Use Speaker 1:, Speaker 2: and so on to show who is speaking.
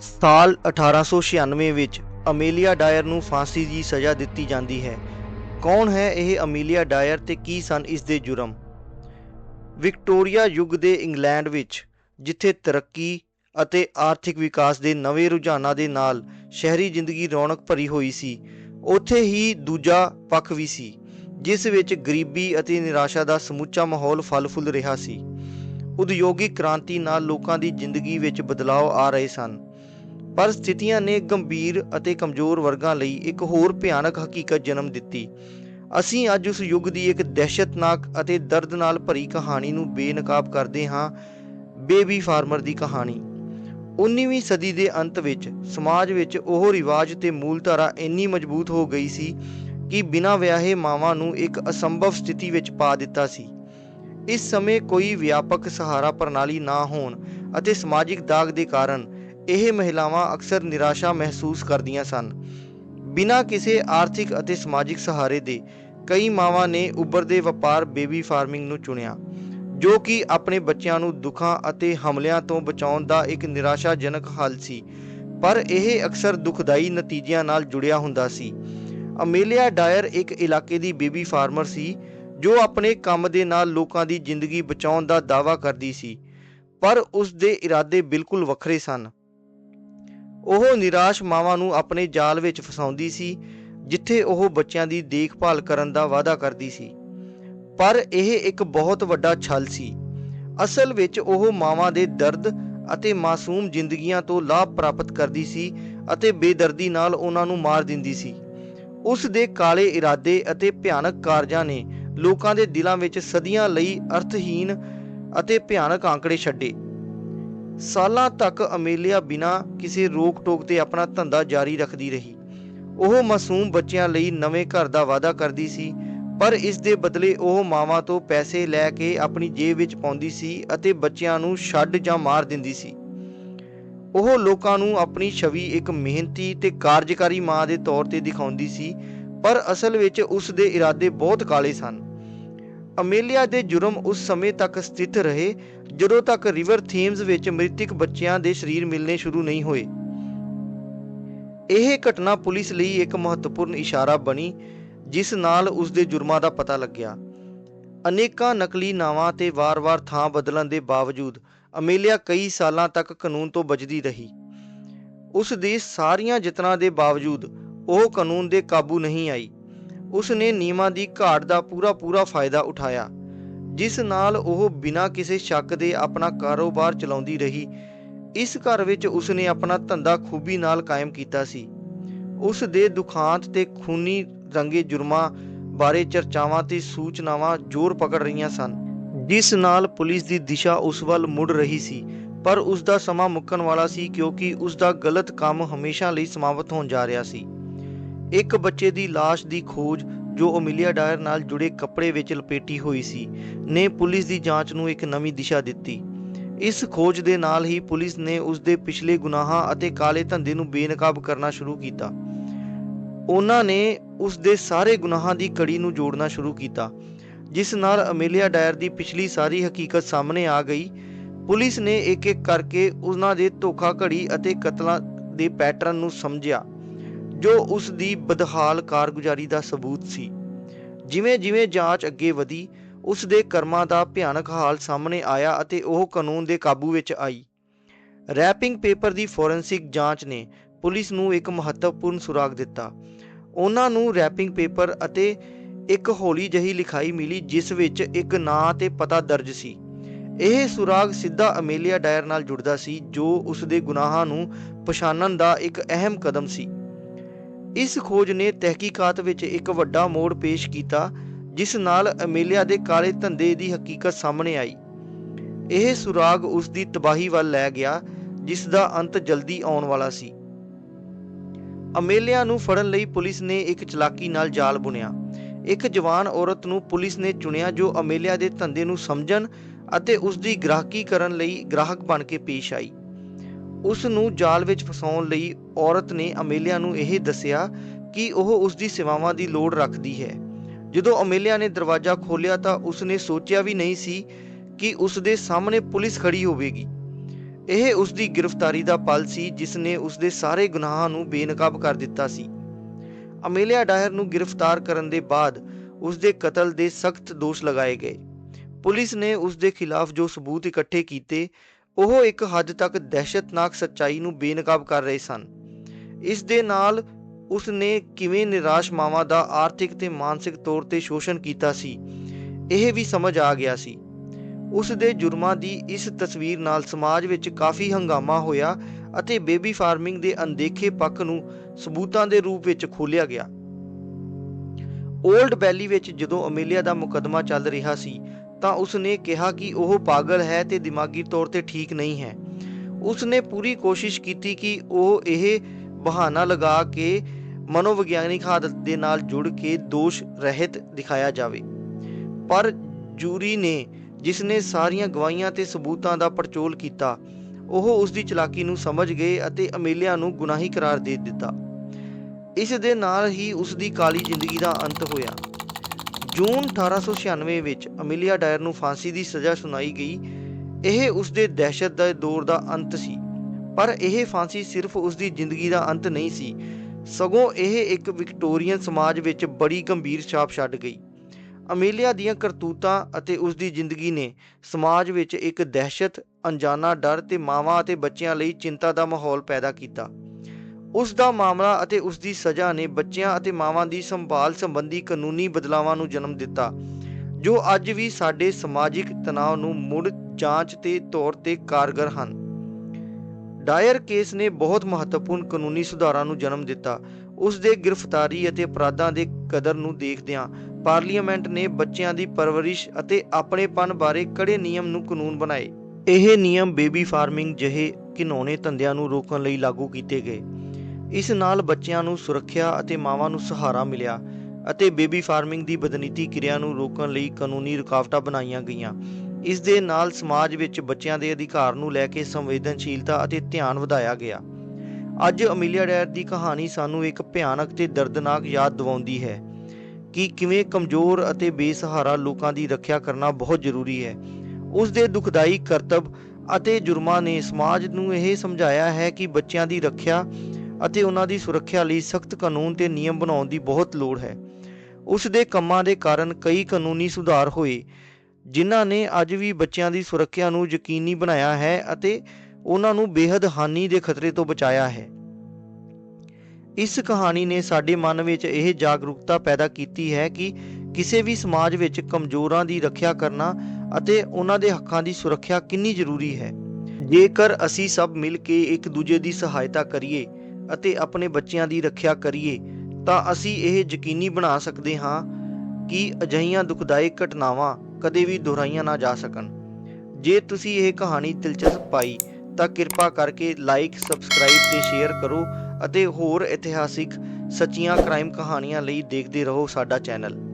Speaker 1: ਸਾਲ 1896 ਵਿੱਚ ਅਮੇਲੀਆ ਡਾਇਰ ਨੂੰ ਫਾਂਸੀ ਦੀ ਸਜ਼ਾ ਦਿੱਤੀ ਜਾਂਦੀ ਹੈ। ਕੌਣ ਹੈ ਇਹ ਅਮੇਲੀਆ ਡਾਇਰ ਤੇ ਕੀ ਸਨ ਇਸ ਦੇ ਜੁਰਮ? ਵਿਕਟੋਰੀਆ ਯੁੱਗ ਦੇ ਇੰਗਲੈਂਡ ਵਿੱਚ, ਜਿੱਥੇ ਤਰੱਕੀ ਅਤੇ ਆਰਥਿਕ ਵਿਕਾਸ ਦੇ ਨਵੇਂ ਰੁਝਾਨਾਂ ਦੇ ਨਾਲ ਸ਼ਹਿਰੀ ਜ਼ਿੰਦਗੀ ਰੌਣਕ ਭਰੀ ਹੋਈ ਸੀ, ਉੱਥੇ ਹੀ ਦੂਜਾ ਪੱਖ ਵੀ ਸੀ, ਜਿਸ ਵਿੱਚ ਗਰੀਬੀ ਅਤੇ ਨਿਰਾਸ਼ਾ ਦਾ ਸਮੁੱਚਾ ਮਾਹੌਲ ਫਲ-ਫੁੱਲ ਰਿਹਾ ਸੀ। ਉਦਯੋਗਿਕ ਕ੍ਰਾਂਤੀ ਨਾਲ ਲੋਕਾਂ ਦੀ ਜ਼ਿੰਦਗੀ ਵਿੱਚ ਬਦਲਾਅ ਆ ਰਹੇ ਸਨ। ਪਰ ਸਥਿਤੀਆਂ ਨੇ ਗੰਭੀਰ ਅਤੇ ਕਮਜ਼ੋਰ ਵਰਗਾਂ ਲਈ ਇੱਕ ਹੋਰ ਭਿਆਨਕ ਹਕੀਕਤ ਜਨਮ ਦਿੱਤੀ। ਅਸੀਂ ਅੱਜ ਉਸ ਯੁੱਗ ਦੀ ਇੱਕ ਦਹਿਸ਼ਤਨਾਕ ਅਤੇ ਦਰਦ ਨਾਲ ਭਰੀ ਕਹਾਣੀ ਨੂੰ ਬੇਨਕਾਬ ਕਰਦੇ ਹਾਂ, ਬੇਬੀ ਫਾਰਮਰ ਦੀ ਕਹਾਣੀ। 19ਵੀਂ ਸਦੀ ਦੇ ਅੰਤ ਵਿੱਚ ਸਮਾਜ ਵਿੱਚ ਉਹ ਰਿਵਾਜ ਤੇ ਮੂਲਧਾਰਾ ਇੰਨੀ ਮਜ਼ਬੂਤ ਹੋ ਗਈ ਸੀ ਕਿ ਬਿਨਾਂ ਵਿਆਹੇ ਮਾਵਾਂ ਨੂੰ ਇੱਕ ਅਸੰਭਵ ਸਥਿਤੀ ਵਿੱਚ ਪਾ ਦਿੱਤਾ ਸੀ। ਇਸ ਸਮੇਂ ਕੋਈ ਵਿਆਪਕ ਸਹਾਰਾ ਪ੍ਰਣਾਲੀ ਨਾ ਹੋਣ ਅਤੇ ਸਮਾਜਿਕ ਦਾਗ ਦੇ ਕਾਰਨ ਇਹ ਮਹਿਲਾਵਾਂ ਅਕਸਰ ਨਿਰਾਸ਼ਾ ਮਹਿਸੂਸ ਕਰਦੀਆਂ ਸਨ। ਬਿਨਾਂ ਕਿਸੇ ਆਰਥਿਕ ਅਤੇ ਸਮਾਜਿਕ ਸਹਾਰੇ ਦੇ ਕਈ ਮਾਵਾਂ ਨੇ ਉੱਭਰਦੇ ਵਪਾਰ ਬੇਬੀ ਫਾਰਮਿੰਗ ਨੂੰ ਚੁਣਿਆ, ਜੋ ਕਿ ਆਪਣੇ ਬੱਚਿਆਂ ਨੂੰ ਦੁੱਖਾਂ ਅਤੇ ਹਮਲਿਆਂ ਤੋਂ ਬਚਾਉਣ ਦਾ ਇੱਕ ਨਿਰਾਸ਼ਾਜਨਕ ਹੱਲ ਸੀ। ਪਰ ਇਹ ਅਕਸਰ ਦੁਖਦਾਈ ਨਤੀਜਿਆਂ ਨਾਲ ਜੁੜਿਆ ਹੁੰਦਾ ਸੀ। ਅਮੇਲੀਆ ਡਾਇਰ ਇੱਕ ਇਲਾਕੇ ਦੀ ਬੇਬੀ ਫਾਰਮਰ ਸੀ, ਜੋ ਆਪਣੇ ਕੰਮ ਦੇ ਨਾਲ ਲੋਕਾਂ ਦੀ ਜ਼ਿੰਦਗੀ ਬਚਾਉਣ ਦਾ ਦਾਅਵਾ ਕਰਦੀ ਸੀ, ਪਰ ਉਸ ਦੇ ਇਰਾਦੇ ਬਿਲਕੁਲ ਵੱਖਰੇ ਸਨ। ਉਹ ਨਿਰਾਸ਼ ਮਾਵਾਂ ਨੂੰ ਆਪਣੇ ਜਾਲ ਵਿੱਚ ਫਸਾਉਂਦੀ ਸੀ, ਜਿੱਥੇ ਉਹ ਬੱਚਿਆਂ ਦੀ ਦੇਖਭਾਲ ਕਰਨ ਦਾ ਵਾਅਦਾ ਕਰਦੀ ਸੀ। ਪਰ ਇਹ ਇੱਕ ਬਹੁਤ ਵੱਡਾ ਛਲ ਸੀ। ਅਸਲ ਵਿੱਚ ਉਹ ਮਾਵਾਂ ਦੇ ਦਰਦ ਅਤੇ ਮਾਸੂਮ ਜ਼ਿੰਦਗੀਆਂ ਤੋਂ ਲਾਭ ਪ੍ਰਾਪਤ ਕਰਦੀ ਸੀ ਅਤੇ ਬੇਦਰਦੀ ਨਾਲ ਉਹਨਾਂ ਨੂੰ ਮਾਰ ਦਿੰਦੀ ਸੀ। ਉਸ ਦੇ ਕਾਲੇ ਇਰਾਦੇ ਅਤੇ ਭਿਆਨਕ ਕਾਰਜਾਂ ਨੇ ਲੋਕਾਂ ਦੇ ਦਿਲਾਂ ਵਿੱਚ ਸਦੀਆਂ ਲਈ ਅਰਥਹੀਨ ਅਤੇ ਭਿਆਨਕ ਆંકੜੇ ਛੱਡੇ। ਸਾਲਾਂ ਤੱਕ ਅਮੇਲੀਆ ਬਿਨਾਂ ਕਿਸੇ ਰੋਕ-ਟੋਕ ਤੇ ਆਪਣਾ ਧੰਦਾ ਜਾਰੀ ਰੱਖਦੀ ਰਹੀ। ਉਹ ਮਾਸੂਮ ਬੱਚਿਆਂ ਲਈ ਨਵੇਂ ਘਰ ਦਾ ਵਾਅਦਾ ਕਰਦੀ ਸੀ, ਪਰ ਇਸ ਦੇ ਬਦਲੇ ਉਹ ਮਾਵਾਂ ਤੋਂ ਪੈਸੇ ਲੈ ਕੇ ਆਪਣੀ ਜੇਬ ਵਿੱਚ ਪਾਉਂਦੀ ਸੀ ਅਤੇ ਬੱਚਿਆਂ ਨੂੰ ਛੱਡ ਜਾਂ ਮਾਰ ਦਿੰਦੀ ਸੀ। ਉਹ ਲੋਕਾਂ ਨੂੰ ਆਪਣੀ ਛਵੀ ਇੱਕ ਮਿਹਨਤੀ ਤੇ ਕਾਰਜਕਾਰੀ ਮਾਂ ਦੇ ਤੌਰ ਤੇ ਦਿਖਾਉਂਦੀ ਸੀ, ਪਰ ਅਸਲ ਵਿੱਚ ਉਸ ਦੇ ਇਰਾਦੇ ਬਹੁਤ ਕਾਲੇ ਸਨ। ਅਮੇਲੀਆ ਦੇ ਜੁਰਮ ਉਸ ਸਮੇਂ ਤੱਕ ਸਥਿਤ ਰਹੇ, ਜਦੋਂ ਤੱਕ ਰਿਵਰ ਥੀਮਸ ਵਿੱਚ ਮ੍ਰਿਤਕ ਬੱਚਿਆਂ ਦੇ ਸਰੀਰ ਮਿਲਣੇ ਸ਼ੁਰੂ ਨਹੀਂ ਹੋਏ। ਇਹ ਘਟਨਾ ਪੁਲਿਸ ਲਈ ਇੱਕ ਮਹੱਤਵਪੂਰਨ ਇਸ਼ਾਰਾ ਬਣੀ, ਜਿਸ ਨਾਲ ਉਸ ਦੇ ਜੁਰਮਾਂ ਦਾ ਪਤਾ ਲੱਗਿਆ। ਅਨੇਕਾਂ ਨਕਲੀ ਨਾਵਾਂ ਤੇ ਵਾਰ-ਵਾਰ ਥਾਂ ਬਦਲਣ ਦੇ ਬਾਵਜੂਦ ਅਮੇਲੀਆ ਕਈ ਸਾਲਾਂ ਤੱਕ ਕਾਨੂੰਨ ਤੋਂ ਬਚਦੀ ਰਹੀ। ਉਸ ਦੇ ਸਾਰੀਆਂ ਯਤਨਾਂ ਦੇ ਬਾਵਜੂਦ ਉਹ ਕਾਨੂੰਨ ਦੇ ਕਾਬੂ ਨਹੀਂ ਆਈ। ਉਸ ਨੇ ਨਿਯਮਾਂ ਦੀ ਘਾਟ ਦਾ ਪੂਰਾ ਪੂਰਾ ਫਾਇਦਾ ਉਠਾਇਆ, ਜਿਸ ਨਾਲ ਉਹ ਬਿਨਾਂ ਕਿਸੇ ਸ਼ੱਕ ਦੇ ਆਪਣਾ ਕਾਰੋਬਾਰ ਚਲਾਉਂਦੀ ਰਹੀ। ਇਸ ਘਰ ਵਿੱਚ ਉਸ ਨੇ ਆਪਣਾ ਧੰਦਾ ਖੂਬੀ ਨਾਲ ਕਾਇਮ ਕੀਤਾ ਸੀ। ਉਸ ਦੇ ਦੁਖਾਂਤ ਤੇ ਖੂਨੀ ਰੰਗੇ ਜੁਰਮਾਂ ਬਾਰੇ ਚਰਚਾਵਾਂ ਤੇ ਸੂਚਨਾਵਾਂ ਜ਼ੋਰ ਪਕੜ ਰਹੀਆਂ ਸਨ, ਜਿਸ ਨਾਲ ਪੁਲਿਸ ਦੀ ਦਿਸ਼ਾ ਉਸ ਵੱਲ ਮੁੜ ਰਹੀ ਸੀ। ਪਰ ਉਸ ਦਾ ਸਮਾਂ ਮੁੱਕਣ ਵਾਲਾ ਸੀ ਕਿਉਂਕਿ ਉਸ ਦਾ ਗਲਤ ਕੰਮ ਹਮੇਸ਼ਾ ਲਈ ਸਮਾਪਤ ਹੋਣ ਜਾ ਰਿਹਾ ਸੀ। ਇੱਕ ਬੱਚੇ ਦੀ লাশ ਦੀ ਖੋਜ ਜੋ ਅਮੀਲੀਆ ਡਾਇਰ ਨਾਲ ਜੁੜੇ ਕੱਪੜੇ ਵਿੱਚ ਲਪੇਟੀ ਹੋਈ ਸੀ, ਨੇ ਪੁਲਿਸ ਦੀ ਜਾਂਚ ਨੂੰ ਇੱਕ ਨਵੀਂ ਦਿਸ਼ਾ ਦਿੱਤੀ। ਇਸ ਖੋਜ ਦੇ ਨਾਲ ਹੀ ਪੁਲਿਸ ਨੇ ਉਸ ਦੇ ਪਿਛਲੇ ਗੁਨਾਹਾਂ ਅਤੇ ਕਾਲੇ ਧੰਦੇ ਨੂੰ ਬੇਨਕਾਬ ਕਰਨਾ ਸ਼ੁਰੂ ਕੀਤਾ। ਉਹਨਾਂ ਨੇ ਉਸ ਦੇ ਸਾਰੇ ਗੁਨਾਹਾਂ ਦੀ ਕੜੀ ਨੂੰ ਜੋੜਨਾ ਸ਼ੁਰੂ ਕੀਤਾ, ਜਿਸ ਨਾਲ ਅਮੇਲੀਆ ਡਾਇਰ ਦੀ ਪਿਛਲੀ ਸਾਰੀ ਹਕੀਕਤ ਸਾਹਮਣੇ ਆ ਗਈ। ਪੁਲਿਸ ਨੇ ਇੱਕ ਇੱਕ ਕਰਕੇ ਉਹਨਾਂ ਦੇ ਧੋਖਾ ਘੜੀ ਅਤੇ ਕਤਲਾਂ ਦੇ ਪੈਟਰਨ ਨੂੰ ਸਮਝਿਆ। ਜੋ ਉਸ ਦੀ ਬਦਹਾਲ ਕਾਰਗੁਜ਼ਾਰੀ ਦਾ ਸਬੂਤ ਸੀ। ਜਿਵੇਂ-ਜਿਵੇਂ ਜਾਂਚ ਅੱਗੇ ਵਧੀ, ਉਸ ਦੇ ਕਰਮਾਂ ਦਾ ਭਿਆਨਕ ਹਾਲ ਸਾਹਮਣੇ ਆਇਆ ਅਤੇ ਉਹ ਕਾਨੂੰਨ ਦੇ ਕਾਬੂ ਵਿੱਚ ਆਈ। ਰੈਪਿੰਗ ਪੇਪਰ ਦੀ ਫੋਰੈਂਸਿਕ ਜਾਂਚ ਨੇ ਪੁਲਿਸ ਨੂੰ ਇੱਕ ਮਹੱਤਵਪੂਰਨ ਸੁਰਾਗ ਦਿੱਤਾ। ਉਹਨਾਂ ਨੂੰ ਰੈਪਿੰਗ ਪੇਪਰ ਅਤੇ ਇੱਕ ਹੌਲੀ ਜਹੀ ਲਿਖਾਈ ਮਿਲੀ, ਜਿਸ ਵਿੱਚ ਇੱਕ ਨਾਂ ਤੇ ਪਤਾ ਦਰਜ ਸੀ। ਇਹ ਸੁਰਾਗ ਸਿੱਧਾ ਅਮੇਲੀਆ ਡਾਇਰ ਨਾਲ ਜੁੜਦਾ ਸੀ, ਜੋ ਉਸ ਦੇ ਗੁਨਾਹਾਂ ਨੂੰ ਪਛਾਣਨ ਦਾ ਇੱਕ ਅਹਿਮ ਕਦਮ ਸੀ। ਇਸ ਖੋਜ ਨੇ ਤਹਿਕੀਕਾਤ ਵਿੱਚ ਇੱਕ ਵੱਡਾ ਮੋੜ ਪੇਸ਼ ਕੀਤਾ, ਜਿਸ ਨਾਲ ਅਮੇਲੀਆ ਦੇ ਕਾਲੇ ਧੰਦੇ ਦੀ ਹਕੀਕਤ ਸਾਹਮਣੇ ਆਈ। ਇਹ ਸੁਰਾਗ ਉਸ ਦੀ ਤਬਾਹੀ ਵੱਲ ਲੈ ਗਿਆ, ਜਿਸ ਦਾ ਅੰਤ ਜਲਦੀ ਆਉਣ ਵਾਲਾ ਸੀ। ਅਮੇਲੀਆ ਨੂੰ ਫੜਨ ਲਈ ਪੁਲਿਸ ਨੇ ਇੱਕ ਚਲਾਕੀ ਨਾਲ ਜਾਲ ਬੁਣਿਆ। ਇੱਕ ਜਵਾਨ ਔਰਤ ਨੂੰ ਪੁਲਿਸ ਨੇ ਚੁਣਿਆ, ਜੋ ਅਮੇਲੀਆ ਦੇ ਧੰਦੇ ਨੂੰ ਸਮਝਣ ਅਤੇ ਉਸ ਦੀ ਗ੍ਰਾਹਕੀ ਕਰਨ ਲਈ ਗ੍ਰਾਹਕ ਬਣ ਕੇ ਪੇਸ਼ ਆਈ। ਉਸ ਨੂੰ ਜਾਲ ਵਿੱਚ ਫਸਾਉਣ ਲਈ ਔਰਤ ਨੇ ਅਮੇਲੀਆ ਨੂੰ ਇਹ ਦੱਸਿਆ ਕਿ ਉਹ ਉਸ ਦੀ ਸੇਵਾਵਾਂ ਦੀ ਲੋੜ ਰੱਖਦੀ ਹੈ। ਜਦੋਂ ਅਮੇਲੀਆ ਨੇ ਦਰਵਾਜ਼ਾ ਖੋਲ੍ਹਿਆ ਤਾਂ ਉਸ ਨੇ ਸੋਚਿਆ ਵੀ ਨਹੀਂ ਸੀ ਕਿ ਉਸ ਦੇ ਸਾਹਮਣੇ ਪੁਲਿਸ ਖੜੀ ਹੋਵੇਗੀ। ਇਹ ਉਸ ਦੀ ਗ੍ਰਿਫਤਾਰੀ ਦਾ ਪਲ ਸੀ ਜਿਸ ਨੇ ਉਸ ਦੇ ਸਾਰੇ ਗੁਨਾਹਾਂ ਨੂੰ ਬੇਨਕਾਬ ਕਰ ਦਿੱਤਾ ਸੀ। ਅਮੇਲੀਆ ਡਾਇਰ ਨੂੰ ਗ੍ਰਿਫਤਾਰ ਕਰਨ ਦੇ ਬਾਅਦ ਉਸ ਦੇ ਕਤਲ ਦੇ ਸਖਤ ਦੋਸ਼ ਲਗਾਏ ਗਏ। ਪੁਲਿਸ ਨੇ ਉਸ ਦੇ ਖਿਲਾਫ ਜੋ ਸਬੂਤ ਇਕੱਠੇ ਕੀਤੇ ਉਹ ਇੱਕ ਹੱਦ ਤੱਕ ਦਹਿਸ਼ਤਨਾਕ ਸੱਚਾਈ ਨੂੰ ਬੇਨਕਾਬ ਕਰ ਰਹੇ ਸਨ। ਇਸ ਦੇ ਨਾਲ ਉਸ ਨੇ ਕਿਵੇਂ ਨਿਰਾਸ਼ ਮਾਵਾਂ ਦਾ ਆਰਥਿਕ ਤੇ ਮਾਨਸਿਕ ਤੌਰ ਤੇ ਸ਼ੋਸ਼ਣ ਕੀਤਾ ਸੀ, ਇਹ ਵੀ ਸਮਝ ਆ ਗਿਆ ਸੀ। ਉਸ ਦੇ ਜੁਰਮਾਂ ਦੀ ਇਸ ਤਸਵੀਰ ਨਾਲ ਸਮਾਜ ਵਿੱਚ ਕਾਫੀ ਹੰਗਾਮਾ ਹੋਇਆ ਅਤੇ ਬੇਬੀ ਫਾਰਮਿੰਗ ਦੇ ਅਨਦੇਖੇ ਪੱਖ ਨੂੰ ਸਬੂਤਾਂ ਦੇ ਰੂਪ ਵਿੱਚ ਖੋਲਿਆ ਗਿਆ। 올ਡ ਬੈਲੀ ਵਿੱਚ ਜਦੋਂ ਅਮੇਲੀਆ ਦਾ ਮੁਕੱਦਮਾ ਚੱਲ ਰਿਹਾ ਸੀ ਤਾਂ ਉਸ ਨੇ ਕਿਹਾ ਕਿ ਉਹ ਪਾਗਲ ਹੈ ਤੇ ਦਿਮਾਗੀ ਤੌਰ ਤੇ ਠੀਕ ਨਹੀਂ ਹੈ। ਉਸ ਨੇ ਪੂਰੀ ਕੋਸ਼ਿਸ਼ ਕੀਤੀ ਕਿ ਉਹ ਇਹ ਬਹਾਨਾ ਲਗਾ ਕੇ ਮਨੋਵਿਗਿਆਨਿਕ ਹਾਲਤ ਦੇ ਨਾਲ ਜੁੜ ਕੇ ਦੋਸ਼ ਰਹਿਤ ਦਿਖਾਇਆ ਜਾਵੇ। ਪਰ ਜੂਰੀ ਨੇ ਜਿਸ ਨੇ ਸਾਰੀਆਂ ਗਵਾਹੀਆਂ ਤੇ ਸਬੂਤਾਂ ਦਾ ਪੜਚੋਲ ਕੀਤਾ, ਉਹ ਉਸ ਦੀ ਚਲਾਕੀ ਨੂੰ ਸਮਝ ਗਏ ਅਤੇ ਅਮੇਲੀਆ ਨੂੰ ਗੁਨਾਹੀ ਕਰਾਰ ਦੇ ਦਿੱਤਾ। ਇਸ ਦੇ ਨਾਲ ਹੀ ਉਸ ਦੀ ਕਾਲੀ ਜ਼ਿੰਦਗੀ ਦਾ ਅੰਤ ਹੋਇਆ। ਜੂਨ 1896 ਵਿੱਚ ਅਮੇਲੀਆ ਡਾਇਰ ਨੂੰ ਫਾਂਸੀ ਦੀ ਸਜ਼ਾ ਸੁਣਾਈ ਗਈ। ਇਹ ਉਸ ਦੇ ਦਹਿਸ਼ਤ ਦੇ ਦੌਰ ਦਾ ਅੰਤ ਸੀ। ਪਰ ਇਹ ਫਾਂਸੀ ਸਿਰਫ ਉਸ ਦੀ ਜ਼ਿੰਦਗੀ ਦਾ ਅੰਤ ਨਹੀਂ ਸੀ। ਸਗੋਂ ਇਹ ਇੱਕ ਵਿਕਟੋਰੀਅਨ ਸਮਾਜ ਵਿੱਚ ਬੜੀ ਗੰਭੀਰ ਛਾਪ ਛੱਡ ਗਈ। ਅਮੀਲੀਆ ਦੀਆਂ ਕਰਤੂਤਾਂ ਅਤੇ ਉਸ ਦੀ ਜ਼ਿੰਦਗੀ ਨੇ ਸਮਾਜ ਵਿੱਚ ਇੱਕ ਦਹਿਸ਼ਤ, ਅਣਜਾਣਾ ਡਰ ਤੇ ਮਾਵਾਂ ਅਤੇ ਬੱਚਿਆਂ ਲਈ ਚਿੰਤਾ ਦਾ ਮਾਹੌਲ ਪੈਦਾ ਕੀਤਾ। ਉਸ ਦਾ ਮਾਮਲਾ ਅਤੇ ਉਸ ਦੀ ਸਜ਼ਾ ਨੇ ਬੱਚਿਆਂ ਅਤੇ ਮਾਵਾਂ ਦੀ ਸੰਭਾਲ ਸੰਬੰਧੀ ਕਾਨੂੰਨੀ ਬਦਲਾਵਾਂ ਨੂੰ ਜਨਮ ਦਿੱਤਾ, ਜੋ ਅੱਜ ਵੀ ਸਾਡੇ ਸਮਾਜਿਕ ਤਣਾਅ ਨੂੰ ਮੁੜ ਜਾਂਚ ਤੇ ਤੌਰ ਤੇ ਕਾਰਗਰ ਹਨ। ਡਾਇਰ ਕੇਸ ਨੇ ਬਹੁਤ ਮਹੱਤਵਪੂਰਨ ਕਾਨੂੰਨੀ ਸੁਧਾਰਾਂ ਨੂੰ ਜਨਮ ਦਿੱਤਾ। ਉਸ ਦੇ ਗ੍ਰਿਫਤਾਰੀ ਅਤੇ ਅਪਰਾਧਾਂ ਦੇ ਕਦਰ ਨੂੰ ਦੇਖਦਿਆਂ ਪਾਰਲੀਮੈਂਟ ਨੇ ਬੱਚਿਆਂ ਦੀ ਪਰਵਰਿਸ਼ ਅਤੇ ਆਪਣੇਪਨ ਬਾਰੇ ਕੜੇ ਨਿਯਮ ਨੂੰ ਕਾਨੂੰਨ ਬਣਾਏ। ਇਹ ਨਿਯਮ ਬੇਬੀ ਫਾਰਮਿੰਗ ਜਿਹੇ ਘਿਨੌਣੇ ਧੰਦਿਆਂ ਨੂੰ ਰੋਕਣ ਲਈ ਲਾਗੂ ਕੀਤੇ ਗਏ। ਇਸ ਨਾਲ ਬੱਚਿਆਂ ਨੂੰ ਸੁਰੱਖਿਆ ਅਤੇ ਮਾਵਾਂ ਨੂੰ ਸਹਾਰਾ ਮਿਲਿਆ ਅਤੇ ਬੇਬੀ ਫਾਰਮਿੰਗ ਦੀ ਬਦਨੀਤੀ ਕਿਰਿਆ ਨੂੰ ਰੋਕਣ ਲਈ ਕਾਨੂੰਨੀ ਰੁਕਾਵਟਾਂ ਬਣਾਈਆਂ ਗਈਆਂ। ਇਸ ਦੇ ਨਾਲ ਸਮਾਜ ਵਿੱਚ ਬੱਚਿਆਂ ਦੇ ਅਧਿਕਾਰ ਨੂੰ ਲੈ ਕੇ ਸੰਵੇਦਨਸ਼ੀਲਤਾ ਅਤੇ ਧਿਆਨ ਵਧਾਇਆ ਗਿਆ। ਅੱਜ ਅਮੀਲੀਆ ਡੈਰ ਦੀ ਕਹਾਣੀ ਸਾਨੂੰ ਇੱਕ ਭਿਆਨਕ ਤੇ ਦਰਦਨਾਕ ਯਾਦ ਦਿਵਾਉਂਦੀ ਹੈ ਕਿ ਕਿਵੇਂ ਕਮਜ਼ੋਰ ਅਤੇ ਬੇਸਹਾਰਾ ਲੋਕਾਂ ਦੀ ਰੱਖਿਆ ਕਰਨਾ ਬਹੁਤ ਜ਼ਰੂਰੀ ਹੈ। ਉਸ ਦੇ ਦੁਖਦਾਈ ਕਰਤੱਵ ਅਤੇ ਜੁਰਮਾਂ ਨੇ ਸਮਾਜ ਨੂੰ ਇਹ ਸਮਝਾਇਆ ਹੈ ਕਿ ਬੱਚਿਆਂ ਦੀ ਰੱਖਿਆ ਅਤੇ ਉਹਨਾਂ ਦੀ ਸੁਰੱਖਿਆ ਲਈ ਸਖਤ ਕਾਨੂੰਨ ਤੇ ਨਿਯਮ ਬਣਾਉਣ ਦੀ ਬਹੁਤ ਲੋੜ ਹੈ। ਉਸ ਦੇ ਕੰਮਾਂ ਦੇ ਕਾਰਨ ਕਈ ਕਾਨੂੰਨੀ ਸੁਧਾਰ ਹੋਏ, ਜਿਨ੍ਹਾਂ ਨੇ ਅੱਜ ਵੀ ਬੱਚਿਆਂ ਦੀ ਸੁਰੱਖਿਆ ਨੂੰ ਯਕੀਨੀ ਬਣਾਇਆ ਹੈ ਅਤੇ ਉਹਨਾਂ ਨੂੰ ਬੇਹੱਦ ਹਾਨੀ ਦੇ ਖਤਰੇ ਤੋਂ ਬਚਾਇਆ ਹੈ। ਇਸ ਕਹਾਣੀ ਨੇ ਸਾਡੇ ਮਨ ਵਿੱਚ ਇਹ ਜਾਗਰੂਕਤਾ ਪੈਦਾ ਕੀਤੀ ਹੈ ਕਿ ਕਿਸੇ ਵੀ ਸਮਾਜ ਵਿੱਚ ਕਮਜ਼ੋਰਾਂ ਦੀ ਰੱਖਿਆ ਕਰਨਾ ਅਤੇ ਉਹਨਾਂ ਦੇ ਹੱਕਾਂ ਦੀ ਸੁਰੱਖਿਆ ਕਿੰਨੀ ਜ਼ਰੂਰੀ ਹੈ। ਜੇਕਰ ਅਸੀਂ ਸਭ ਮਿਲ ਕੇ ਇੱਕ ਦੂਜੇ ਦੀ ਸਹਾਇਤਾ ਕਰੀਏ ਅਤੇ ਆਪਣੇ ਬੱਚਿਆਂ ਦੀ ਰੱਖਿਆ ਕਰੀਏ, ਤਾਂ ਅਸੀਂ ਇਹ ਯਕੀਨੀ ਬਣਾ ਸਕਦੇ ਹਾਂ ਕਿ ਅਜਿਹੀਆਂ ਦੁਖਦਾਇਕ ਘਟਨਾਵਾਂ ਕਦੇ ਵੀ ਦੁਹਰਾਈਆਂ ਨਾ ਜਾ ਸਕਣ। ਜੇ ਤੁਸੀਂ ਇਹ ਕਹਾਣੀ ਦਿਲਚਸਪ ਪਾਈ, ਤਾਂ ਕਿਰਪਾ ਕਰਕੇ ਲਾਈਕ ਸਬਸਕ੍ਰਾਈਬ ਤੇ ਸ਼ੇਅਰ ਕਰੋ ਅਤੇ ਹੋਰ ਇਤਿਹਾਸਿਕ ਸੱਚੀਆਂ ਕ੍ਰਾਈਮ ਕਹਾਣੀਆਂ ਲਈ ਦੇਖਦੇ ਰਹੋ ਸਾਡਾ ਚੈਨਲ